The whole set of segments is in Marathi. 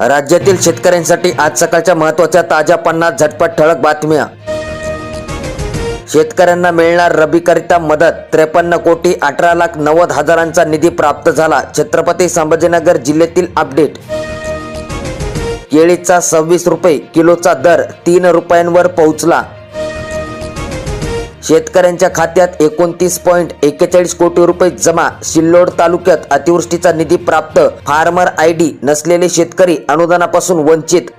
राज्यातील शेतकऱ्यांसाठी आज सकाळच्या महत्त्वाच्या ताज्या पन्नास झटपट ठळक बातम्या. शेतकऱ्यांना मिळणार रबीकरिता मदत. त्रेपन्न कोटी अठरा लाख नव्वद हजारांचा निधी प्राप्त झाला. छत्रपती संभाजीनगर जिल्ह्यातील अपडेट. केळीचा सव्वीस रुपये किलोचा दर तीन रुपयांवर पोहोचला. शेतकऱ्यांच्या खात्यात एकोणतीस पॉईंट एक्केचाळीस कोटी रुपये जमा. सिल्लोड तालुक्यात अतिवृष्टीचा निधी प्राप्त. फार्मर आय डी नसलेले शेतकरी अनुदानापासून वंचित.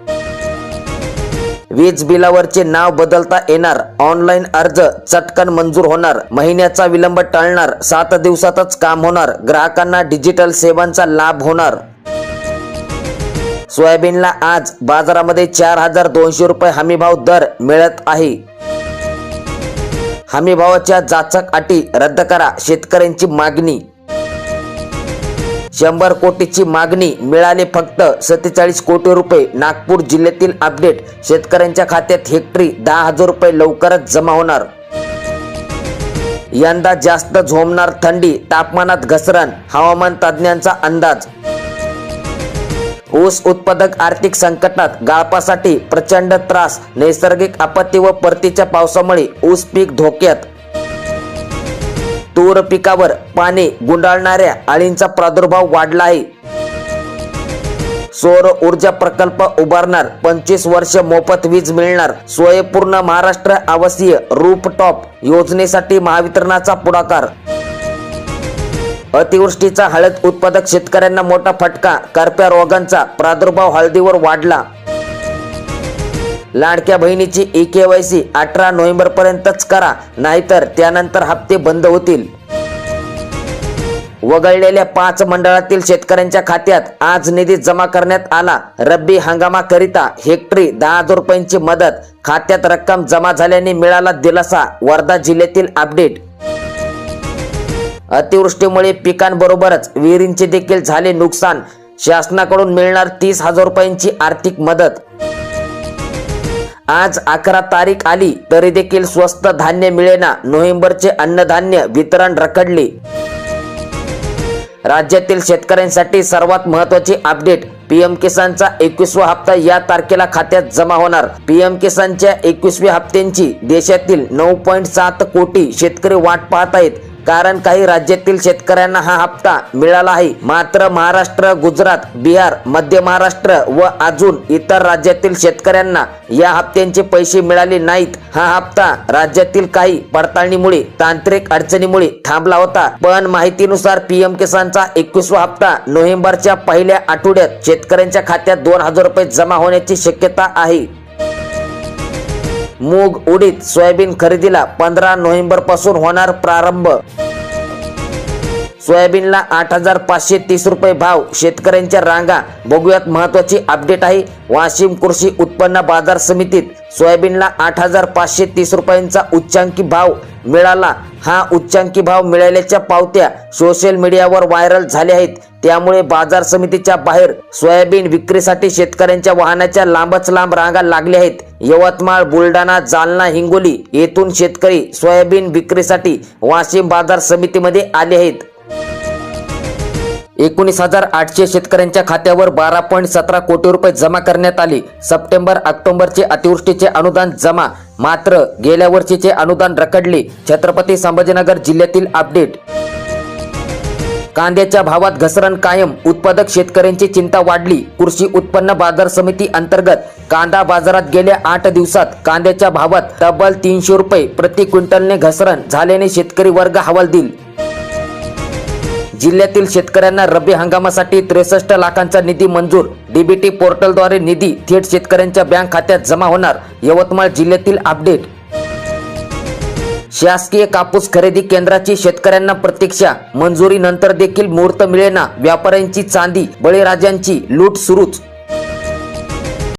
वीज बिलावरचे नाव बदलता येणार. ऑनलाईन अर्ज चटकन मंजूर होणार. महिन्याचा विलंब टळणार. सात दिवसातच काम होणार. ग्राहकांना डिजिटल सेवांचा लाभ होणार. सोयाबीनला आज बाजारामध्ये चार हजार दोनशे रुपये हमीभाव दर मिळत आहे. हमीभावाच्या जाचक अटी रद्द करा शेतकऱ्यांची मागणी. शंभर कोटीची मागणी मिळाले फक्त सत्तेचाळीस कोटी रुपये. नागपूर जिल्ह्यातील अपडेट शेतकऱ्यांच्या खात्यात हेक्टरी दहा हजार रुपये लवकरच जमा होणार. यंदा जास्त झोमणार थंडी तापमानात घसरण हवामान तज्ज्ञांचा अंदाज. ऊस उत्पादक आर्थिक संकटात गाळपासाठी प्रचंड त्रास नैसर्गिक आपत्ती व परतीच्या पावसामुळे ऊस पीक धोक्यात. तूर पिकावर पाणी गुंडाळणाऱ्या अळींचा प्रादुर्भाव वाढला आहे. सौर ऊर्जा प्रकल्प उभारणार पंचवीस वर्ष मोफत वीज मिळणार स्वयंपूर्ण महाराष्ट्र आवासीय रूपटॉप योजनेसाठी महावितरणाचा पुढाकार अतिवृष्टीचा हळद उत्पादक शेतकऱ्यांना मोठा फटका करप्या रोगांचा प्रादुर्भाव हळदीवर वाढला. लाडक्या बहिणीची ई के वाय सी अठरा नोव्हेंबर पर्यंतच करा नाहीतर त्यानंतर हप्ते बंद होतील. वगळलेल्या पाच मंडळातील शेतकऱ्यांच्या खात्यात आज निधी जमा करण्यात आला. रब्बी हंगामाकरिता हेक्टरी दहा हजार रुपयांची मदत खात्यात रक्कम जमा झाल्याने मिळाला दिलासा वर्धा जिल्ह्यातील अपडेट अतिवृष्टीमुळे पिकांबरोबरच विहिरींचे देखील झाले नुकसान. शासनाकडून मिळणार तीस हजार रुपयांची आर्थिक मदत. आज अकरा तारीख आली तरी देखील स्वस्त धान्य मिळेना. नोव्हेंबरचे अन्नधान्य वितरण रखडले. राज्यातील शेतकऱ्यांसाठी सर्वात महत्वाची अपडेट पीएम किसानचा एकवीसवा हप्ता या तारखेला खात्यात जमा होणार. पीएम किसानच्या एकवीसव्या हप्त्यांची देशातील नऊ पॉईंट सात कोटी शेतकरी वाट पाहत आहेत. कारण काही राज्यातील शेतकऱ्यांना हा हप्ता मिळाला आहे मात्र महाराष्ट्र गुजरात बिहार मध्य महाराष्ट्र व अजून इतर राज्यातील शेतकऱ्यांना या हप्त्यांचे पैसे मिळाले नाहीत. हा हप्ता राज्यातील काही पडताळणीमुळे तांत्रिक अडचणीमुळे थांबला होता. पण माहितीनुसार पीएम किसानचा एकवीसवा हप्ता नोव्हेंबरच्या पहिल्या आठवड्यात शेतकऱ्यांच्या खात्यात दोन हजार रुपये जमा होण्याची शक्यता आहे. मूग उडीद सोयाबीन खरेदीला पंधरा नोव्हेंबरपासून होणार प्रारंभ. सोयाबीनला आठ हजार पाचशे तीस रुपये भाव. शेतकऱ्यांच्या रांगा. बघूयात महत्वाची अपडेट आहे. वाशिम कृषी उत्पन्न बाजार समितीत सोयाबीनला आठ हजार पाचशे तीस रुपयांचा उच्चांकी भाव मिळाला. हा उच्चांकी भाव मिळाल्याच्या पावत्या सोशल मीडियावर व्हायरल झाल्या आहेत. त्यामुळे बाजार समितीच्या बाहेर सोयाबीन विक्रीसाठी शेतकऱ्यांच्या वाहनाच्या लांबच लांब रांगा लागल्या आहेत. यवतमाळ बुलढाणा जालना हिंगोली येथून शेतकरी सोयाबीन विक्रीसाठी वाशिम बाजार समितीमध्ये आले आहेत. एकोणीस हजार आठशे शेतकऱ्यांच्या खात्यावर बारा पॉईंट सतरा कोटी रुपये जमा करण्यात आले. सप्टेंबर ऑक्टोबरचे अतिवृष्टीचे अनुदान जमा. मात्र गेल्या वर्षीचे अनुदान रखडले. छत्रपती संभाजीनगर जिल्ह्यातील अपडेट कांद्याच्या भावात घसरण कायम उत्पादक शेतकऱ्यांची चिंता वाढली. कृषी उत्पन्न बाजार समिती अंतर्गत कांदा बाजारात गेल्या आठ दिवसात कांद्याच्या भावात तब्बल तीनशे रुपये प्रति क्विंटलने घसरण झाल्याने शेतकरी वर्ग हवालदिल. जिल्ह्यातील शेतकऱ्यांना रब्बी हंगामासाठी त्रेसष्ट लाखांचा निधी मंजूर. डीबीटी पोर्टलद्वारे निधी थेट शेतकऱ्यांच्या बँक खात्यात जमा होणार. यवतमाळ जिल्ह्यातील अपडेट. शासकीय कापूस खरेदी केंद्राची शेतकऱ्यांना प्रतीक्षा. मंजुरी नंतर देखील मुहूर्त मिळेना. व्यापाऱ्यांची चांदी बळीराजांची लूट सुरूच.